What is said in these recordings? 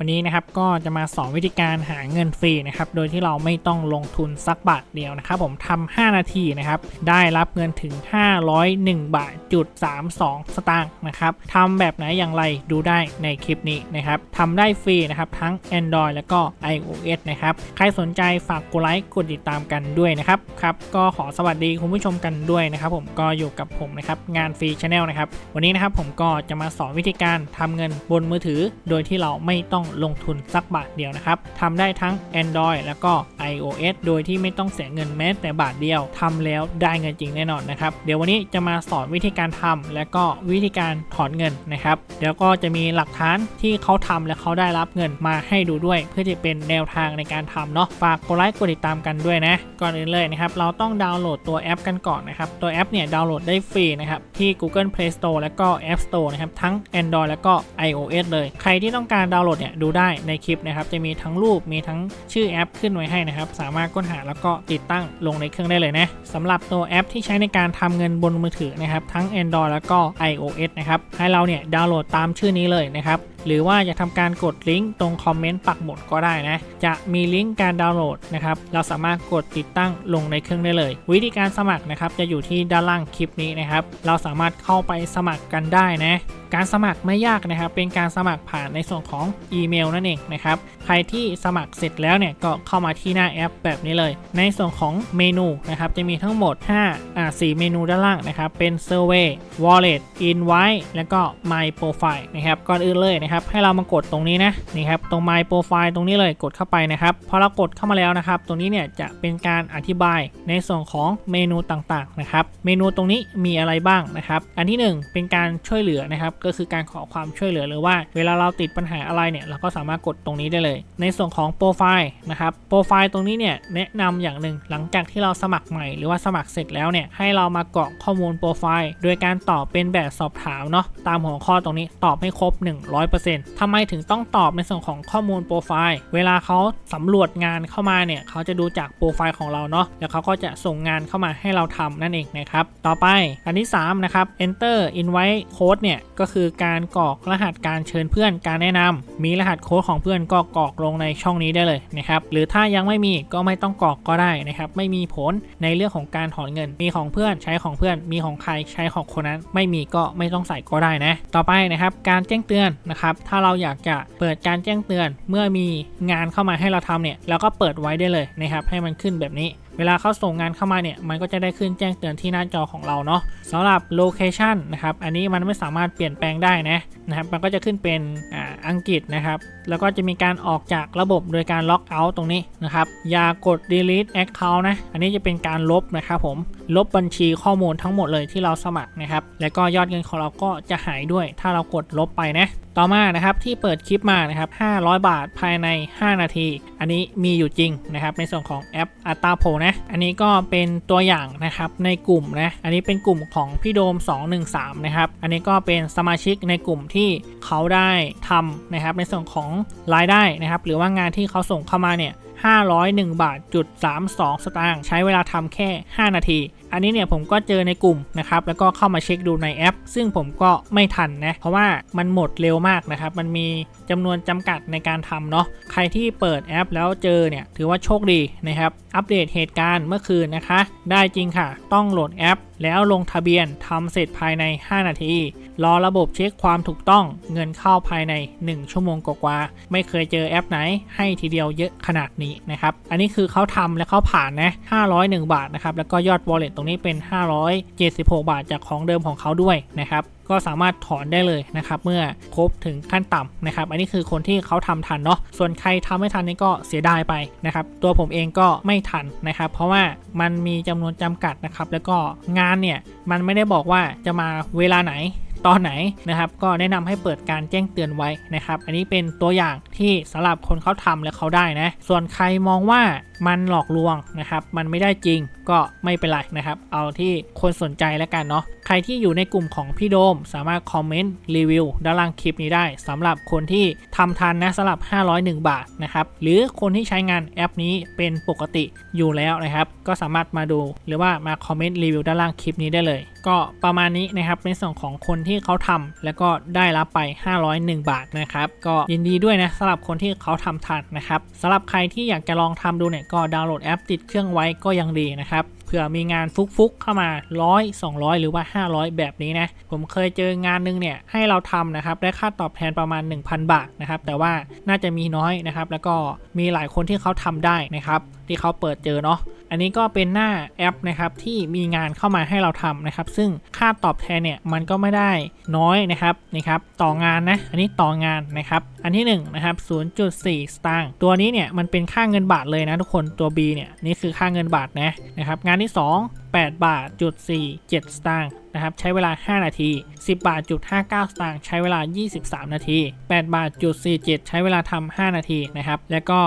วันนี้นะครับก็จะมาสอนวิธีการหาเงินฟรีนะครับโดยที่เราไม่ต้องลงทุนสักบาทเดียวนะครับผมทำ5นาทีนะครับได้รับเงินถึง 501 บาทจุด32 สตางค์นะครับทำแบบไหนอย่างไรดูได้ในคลิปนี้นะครับทำได้ฟรีนะครับทั้ง Android แล้วก็ iOS นะครับใครสนใจฝากกดไลค์กดติดตามกันด้วยนะครับครับก็ขอสวัสดีคุณผู้ชมกันด้วยนะครับผมก็อยู่กับผมนะครับงานฟรีชาแนลนะครับวันนี้นะครับผมก็จะมาสอนวิธีการทำเงินบนมือถือ โดยที่เราไม่ต้องลงทุนสักบาทเดียวนะครับทำได้ทั้ง Android แล้วก็ iOS โดยที่ไม่ต้องเสียเงินแม้แต่บาทเดียวทำแล้วได้เงินจริงแน่นอนนะครับเดี๋ยววันนี้จะมาสอนวิธีการทำและก็วิธีการถอนเงินนะครับเดี๋ยวก็จะมีหลักฐานที่เขาทำและเขาได้รับเงินมาให้ดูด้วย เพื่อจะเป็นแนวทางในการทำเนาะฝากกดไลค์กดติดตามกันด้วยนะก่อนอื่นเลยนะครับเราต้องดาวน์โหลดตัวแอปกันก่อนนะครับตัวแอปเนี่ยดาวน์โหลดได้ฟรีนะครับที่ Google Play Store แล้วก็ App Store นะครับทั้ง Android แล้วก็ iOS เลย ใครที่ต้องการดาวน์โหลดเนี่ยดูได้ในคลิปนะครับ จะมีทั้งรูปมีทั้งชื่อแอปขึ้นไว้ให้นะครับ สามารถค้นหาแล้วก็ติดตั้งลงในเครื่องได้เลยนะสำหรับตัวแอปที่ใช้ในการทำเงินบนมือถือนะครับ ทั้ง Android แล้วก็ iOS นะครับให้เราเนี่ยดาวน์โหลดตามชื่อนี้เลยนะครับ หรือว่าจะทำการกดลิงก์ตรงคอมเมนต์ปักหมุดก็ได้นะ จะมีลิงก์การดาวน์โหลดนะครับ เราสามารถกดติดตั้งลงในเครื่องได้เลย วิธีการสมัครนะครับจะอยู่ที่ด้านล่างคลิปนี้นะครับ เราสามารถเข้าไปสมัครกันได้นะการสมัครไม่ยากนะครับ เป็นการสมัครผ่านในส่วนของอีเมลนั่นเองนะครับ ใครที่สมัครเสร็จแล้วเนี่ยก็เข้ามาที่หน้าแอปแบบนี้เลย ในส่วนของเมนูนะครับ จะมีทั้งหมด5อ่า4เมนูด้านล่างนะครับ เป็น Survey Wallet Invite แล้วก็ My Profile นะครับ ก่อนอื่นเลยนะครับให้เรามากดตรงนี้นะนี่ครับตรง My Profile ตรงนี้เลยกดเข้าไปนะครับพอเรากดเข้ามาแล้วนะครับ ตรงนี้เนี่ยจะเป็นการอธิบายในส่วนของเมนูต่างๆนะครับเมนูตรงนี้มีอะไรบ้างนะครับ อันที่ 1 เป็นการช่วยเหลือนะครับก็คือการขอความช่วยเหลือหรือว่า เวลาเราติดปัญหาอะไรเนี่ยเราก็สามารถกดตรงนี้ได้เลย ในส่วนของโปรไฟล์นะครับโปรไฟล์ตรงนี้เนี่ยแนะนำอย่างหนึ่งหลังจากที่เราสมัครใหม่ หรือว่าสมัครเสร็จแล้วเนี่ยให้เรามากรอกข้อมูลโปรไฟล์โดยการตอบเป็นแบบสอบถามเนาะตามหัวข้อตรงนี้ตอบให้ครบ 100%ทำไมถึงต้องตอบในส่วนของข้อมูลโปรไฟล์ เวลาเขาสำรวจงานเข้ามาเนี่ย เขาจะดูจากโปรไฟล์ของเราเนาะ แล้วเขาก็จะส่งงานเข้ามาให้เราทำนั่นเองนะครับ ต่อไปอันที่ 3 นะครับ enter invite code เนี่ย ก็คือการกรอกรหัสการเชิญเพื่อน การแนะนำมีรหัสโค้ดของเพื่อนก็กรอกลงในช่องนี้ได้เลยนะครับ หรือถ้ายังไม่มีก็ไม่ต้องกรอกก็ได้นะครับ ไม่มีผลในเรื่องของการถอนเงิน มีของเพื่อนใช้ของเพื่อน มีของใครใช้ของคนนั้น ไม่มีก็ไม่ต้องใส่ก็ได้นะ ต่อไปนะครับ การแจ้งเตือนนะครับถ้าเราอยากจะเปิดการแจ้งเตือน เมื่อมีงานเข้ามาให้เราทำเนี่ยเราก็เปิดไว้ได้เลยนะครับให้มันขึ้นแบบนี้ เวลาเขาส่งงานเข้ามาเนี่ยมันก็จะได้ขึ้นแจ้งเตือนที่หน้าจอของเราเนาะสำหรับโลเคชันนะครับอันนี้มันไม่สามารถเปลี่ยนแปลงได้นะนะครับมันก็จะขึ้นเป็นอ่าอังกฤษนะครับแล้วก็จะมีการออกจากระบบโดยการล็อกเอาท์ตรงนี้นะครับอย่ากด delete account นะอันนี้จะเป็นการลบนะครับผมลบบัญชีข้อมูลทั้งหมดเลยที่เราสมัครนะครับแล้วก็ยอดเงินของเราก็จะหายด้วย ถ้าเรากดลบไปนะ ต่อมานะครับที่เปิดคลิปมานะครับ500 บาทภายใน 5 นาที อันนี้มีอยู่จริงนะครับในส่วนของแอป a t a p o นะอันนี้ก็เป็นตัวอย่างนะครับในกลุ่มนะอันนี้เป็นกลุ่มของพี่โดม 213 นะครับอันนี้ก็เป็นสมาชิกในกลุ่มที่เขาได้ทำนะครับในส่วนของรายได้นะครับหรือว่างานที่เขาส่งเข้ามาเนี่ย501 บาทจุด32 สตางค์ใช้เวลาทำแค่ 5 นาทีอันนี้เนี่ยผมก็เจอในกลุ่มนะครับแล้วก็เข้ามาเช็คดูในแอป ซึ่งผมก็ไม่ทันนะเพราะว่ามันหมดเร็วมากนะครับมันมีจำนวนจำกัดในการทำเนาะใครที่เปิดแอปแล้วเจอเนี่ยถือว่าโชคดีนะครับอัปเดตเหตุการณ์เมื่อคืนนะคะ ได้จริงค่ะ ต้องโหลดแอป แล้วลงทะเบียนทำเสร็จภายใน 5 นาที รอระบบเช็คความถูกต้องเงินเข้าภายใน 1 ชั่วโมงกว่าๆไม่เคยเจอแอปไหน ให้ทีเดียวเยอะขนาดนี้นะครับอันนี้คือเขาทำและเขาผ่านนะ501 บาทนะครับแล้วก็ยอด wallet ตรงนี้เป็น 576 บาทจากของเดิมของเขาด้วยนะครับก็สามารถถอนได้เลยนะครับเมื่อครบถึงขั้นต่ำนะครับ อันนี้คือคนที่เขาทำทันเนาะส่วนใครทำไม่ทันนี่ก็เสียดายไปนะครับ ตัวผมเองก็ไม่ทันนะครับ เพราะว่ามันมีจำนวนจำกัดนะครับ แล้วก็งานเนี่ยมันไม่ได้บอกว่าจะมาเวลาไหนตอนไหนนะครับ ก็แนะนำให้เปิดการแจ้งเตือนไว้นะครับ อันนี้เป็นตัวอย่างที่สำหรับคนเขาทำและเขาได้นะ ส่วนใครมองว่า มันหลอกลวงนะครับ มันไม่ได้จริงก็ไม่เป็นไรนะครับ เอาที่คนสนใจแล้วกันเนาะ ใครที่อยู่ในกลุ่มของพี่โดม สามารถคอมเมนต์รีวิวด้านล่างคลิปนี้ได้สำหรับคนที่ทำทันนะสำหรับ 501 บาทนะครับ หรือคนที่ใช้งานแอปนี้เป็นปกติอยู่แล้วนะครับ ก็สามารถมาดูหรือว่ามาคอมเมนต์รีวิวด้านล่างคลิปนี้ได้เลย ก็ประมาณนี้นะครับในส่วนของคนที่เขาทำแล้วก็ได้รับไป 501 บาทนะครับ ก็ยินดีด้วยนะสำหรับคนที่เขาทำทันนะครับสำหรับใครที่อยากจะลองทำดูเนี่ยก็ดาวน์โหลดแอปติดเครื่องไว้ก็ยังดีนะครับเผื่อมีงานฟุกๆเข้ามา 100 200 หรือว่า 500 แบบนี้นะ ผมเคยเจองานหนึงเนี่ยให้เราทำนะครับได้ค่าตอบแทนประมาณ 1,000 บาทนะครับแต่ว่าน่าจะมีน้อยนะครับแล้วก็มีหลายคนที่เขาทำได้นะครับที่เขาเปิดเจอเนาะ อันนี้ก็เป็นหน้าแอปนะครับที่มีงานเข้ามาให้เราทำนะครับ ซึ่งค่าตอบแทนเนี่ยมันก็ไม่ได้น้อยนะครับนี่ครับต่องานนะอันนี้ต่องานนะครับ อันที่1นงนะครับ 0.4 สตางค์ตัวนี้เนี่ยมันเป็นค่าเงินบาทเลยนะทุกคนตัว B เนี่ยนี่คือค่าเงินบาทนะนะครับ งานที่ 2 8 บาทจุด47 สตางค์นะครับใช้เวลา 5 นาที 10 บาทจุด59 สตางค์ใช้เวลา 23 นาที 8 บาทจุด47 ใช้เวลาทำ5นาทีนะครับแล้วก็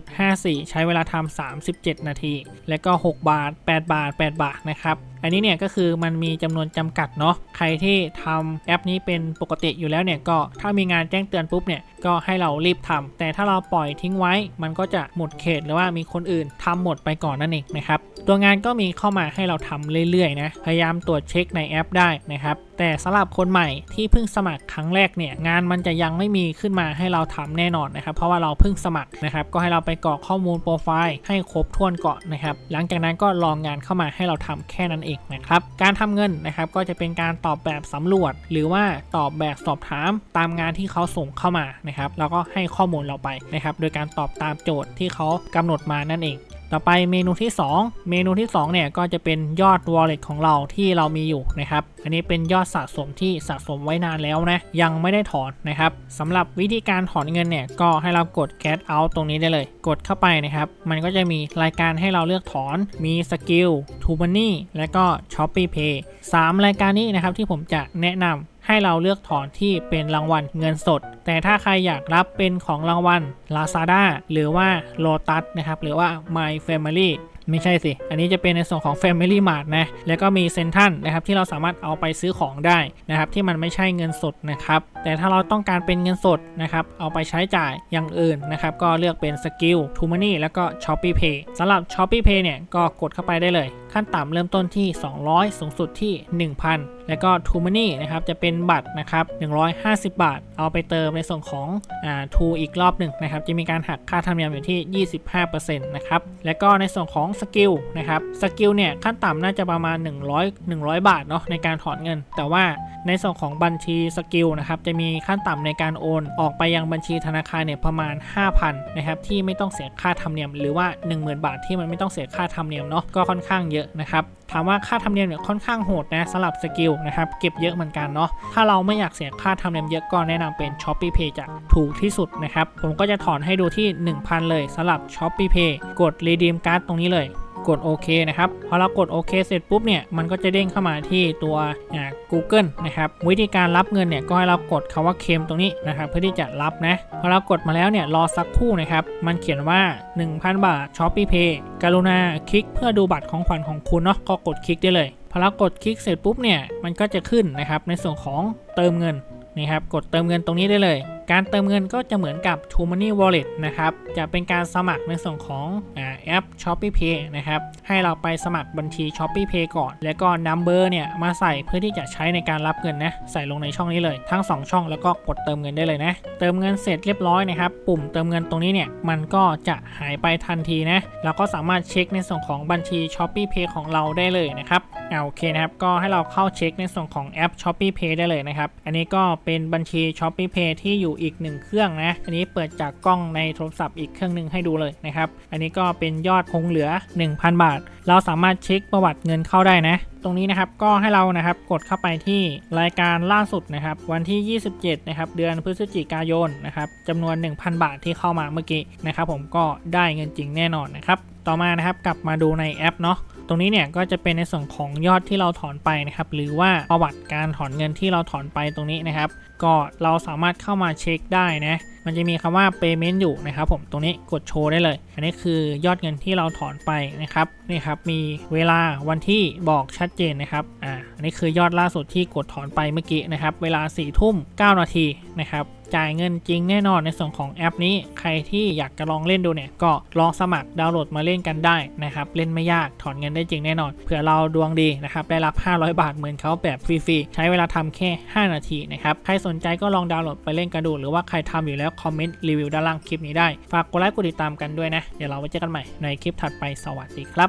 49.54 ใช้เวลาทำ37 นาที แล้วก็ 6 บาท 8 บาท 8 บาทนะครับ อันนี้เนี่ยก็คือมันมีจำนวนจำกัดเนาะใครที่ทำแอปนี้เป็นปกติอยู่แล้วเนี่ยก็ถ้ามีงานแจ้งเตือนปุ๊บเนี่ยก็ให้เรารีบทำแต่ถ้าเราปล่อยทิ้งไว้ มันก็จะหมดเขตหรือว่ามีคนอื่นทำหมดไปก่อนนั่นเองนะครับตัวงานก็มีเข้ามาให้เราทำเรื่อยๆนะพยายามตรวจเช็คในแอปได้นะครับแต่สำหรับคนใหม่ที่เพิ่งสมัครครั้งแรกเนี่ยงานมันจะยังไม่มีขึ้นมาให้เราทำแน่นอนนะครับเพราะว่าเราเพิ่งสมัครนะครับก็ให้เราไปกรอกข้อมูลโปรไฟล์ให้ครบถ้วนก่อนนะครับหลังจากนั้นก็ลองงานเข้ามาให้เราทำแค่นั้นเองนะครับ การทำเงินนะครับก็จะเป็นการตอบแบบสำรวจ หรือว่าตอบแบบสอบถามตามงานที่เขาส่งเข้ามานะครับแล้วก็ให้ข้อมูลเราไปนะครับ โดยการตอบตามโจทย์ที่เขากำหนดมานั่นเอง ต่อไปเมนูที่ 2 เมนูที่2เนี่ยก็จะเป็นยอด wallet ของเราที่เรามีอยู่นะครับ อันนี้เป็นยอดสะสมที่สะสมไว้นานแล้วนะ ยังไม่ได้ถอนนะครับสำหรับวิธีการถอนเงินเนี่ยก็ให้เรากด get out ตรงนี้ได้เลย กดเข้าไปนะครับ มันก็จะมีรายการให้เราเลือกถอน มีสกิล to money และก็ shopee pay 3 รายการนี้นะครับที่ผมจะแนะนำ ให้เราเลือกถอนที่เป็นรางวัลเงินสด แต่ถ้าใครอยากรับเป็นของรางวัล Lazada หรือว่า Lotus นะครับหรือว่า My Family ไม่ใช่สิ อันนี้จะเป็นในส่วนของ Family Mart นะ แล้วก็มีเซ็นทันนะครับที่เราสามารถเอาไปซื้อของได้นะครับที่มันไม่ใช่เงินสดนะครับ แต่ถ้าเราต้องการเป็นเงินสดนะครับเอาไปใช้จ่ายอย่างอื่นนะครับก็เลือกเป็นสกิล t o Money แล้วก็ Shopee Pay สำหรับ Shopee Pay เนี่ยก็กดเข้าไปได้เลย ขั้นต่ำเริ่มต้นที่ 200 สูงสุดที่ 1,000 แล้วก็ทูมานี่นะครับจะเป็นบัตรนะครับ150 บาท เอาไปเติมในส่วนของอ่าทูอีกรอบหนึ่งนะครับจะมีการหักค่าธรรมเนียมอยู่ที่ 25%นะครับแล้วก็ในส่วนของสกิลนะครับสกิลเนี่ยขั้นต่ำน่าจะประมาณ 100 100 บาทเนาะในการถอนเงิน แต่ว่า ในส่วนของบัญชีสกิลนะครับจะมีขั้นต่ำในการโอนออกไปยังบัญชีธนาคารเนี่ยประมาณ 5,000นะครับที่ไม่ต้องเสียค่าธรรมเนียมหรือว่า 10,000 บาทที่มันไม่ต้องเสียค่าธรรมเนียมเนาะก็ค่อนข้างเยอะนะครับถามว่าค่าธรรมเนียมเนี่ยค่อนข้างโหดนะสำหรับสกิลนะครับเก็บเยอะเหมือนกันเนาะถ้าเราไม่อยากเสียค่าธรรมเนียมเยอะก็แนะนำเป็น s h o p e e Pay จะถูกที่สุดนะครับผมก็จะถอนให้ดูที่ 1,000 เลยสำหรับ s h o p e e Pay กด Redeem Card ตรงนี้เลย กดโอเคนะครับพอเรากดโอเคเสร็จปุ๊บเนี่ยมันก็จะเด้งเข้ามาที่ตัวอ่า Google นะครับวิธีการรับเงินเนี่ยก็ให้เรากดคาว่าเคมตรงนี้นะครับเพื่อที่จะรับนะพอเรากดมาแล้วเนี่ยรอสักครู่นะครับมันเขียนว่า 1,000 บาท s h o p e e Pay กรุณาคลิกเพื่อดูบัตรของขวัญของคุณเนาะก็กดคลิกได้เลยพอเรากดคลิกเสร็จปุ๊บเนี่ยมันก็จะขึ้นนะครับในส่วนของเติมเงิน นี่ครับ กดเติมเงินตรงนี้ได้เลย การเติมเงินก็จะเหมือนกับ t o Money Wallet นะครับ จะเป็นการสมัครในส่วนของอแอป Shopee Pay นะครับ ให้เราไปสมัครบัญชี Shopee Pay ก่อน แล้วก็ Number เนี่ยมาใส่เพื่อที่จะใช้ในการรับเงินนะ ใส่ลงในช่องนี้เลย ทั้ง 2 ช่องแล้วก็กดเติมเงินได้เลยนะ เติมเงินเสร็จเรียบร้อยนะครับ ปุ่มเติมเงินตรงนี้เนี่ยมันก็จะหายไปทันทีนะ เราก็สามารถเช็คในส่วนของบัญชี Shopee Pay ของเราได้เลยนะครับ อ่าโอเคนะครับ ก็ให้เราเข้าเช็คในส่วนของแอป Shopee Pay ได้เลยนะครับ อันนี้ก็เป็นบัญชี Shopee Pay ที่อยู่อีกหนึ่งเครื่องนะ อันนี้เปิดจากกล้องในโทรศัพท์อีกเครื่องหนึ่งให้ดูเลยนะครับ อันนี้ก็เป็นยอดคงเหลือ 1,000 บาท เราสามารถเช็คประวัติเงินเข้าได้นะตรงนี้นะครับก็ให้เรานะครับกดเข้าไปที่รายการล่าสุดนะครับวันที่ 27 นะครับเดือนพฤศจิกายนนะครับจำนวน 1,000 บาทที่เข้ามาเมื่อกี้นะครับผมก็ได้เงินจริงแน่นอนนะครับต่อมานะครับกลับมาดูในแอปเนาะ ตรงนี้เนี่ยก็จะเป็นในส่วนของยอดที่เราถอนไปนะครับ หรือว่าประวัติการถอนเงินที่เราถอนไปตรงนี้นะครับ ก็เราสามารถเข้ามาเช็คได้นะ มันจะมีคำว่า payment อยู่นะครับผมตรงนี้กดโชว์ได้เลย อันนี้คือยอดเงินที่เราถอนไปนะครับนี่ครับมีเวลาวันที่บอกชัดเจนนะครับอ่าอันนี้คือยอดล่าสุดที่กดถอนไปเมื่อกี้นะครับเวลา4ี่ทุ่ม9นาทีนะครับจ่ายเงินจริงแน่นอนในส่วนของแอปนี้ ใครที่อยากจะลองเล่นดูเนี่ยก็ลองสมัครดาวน์โหลดมาเล่นกันได้นะครับ เล่นไม่ยากถอนเงินได้จริงแน่นอนเผื่อเราดวงดีนะครับได้รับ 500 บาทเหมือนเขาแบบฟรีๆใช้เวลาทำแค่ 5 นาทีนะครับใครสนใจก็ลองดาวน์โหลดไปเล่นกันดู หรือว่าใครทำอยู่แล้วคอมเมนต์รีวิวด้านล่างคลิปนี้ได้ ฝากกดไลค์กดติดตามกันด้วยนะ เดี๋ยวเราไว้เจอกันใหม่ในคลิปถัดไปสวัสดีครับ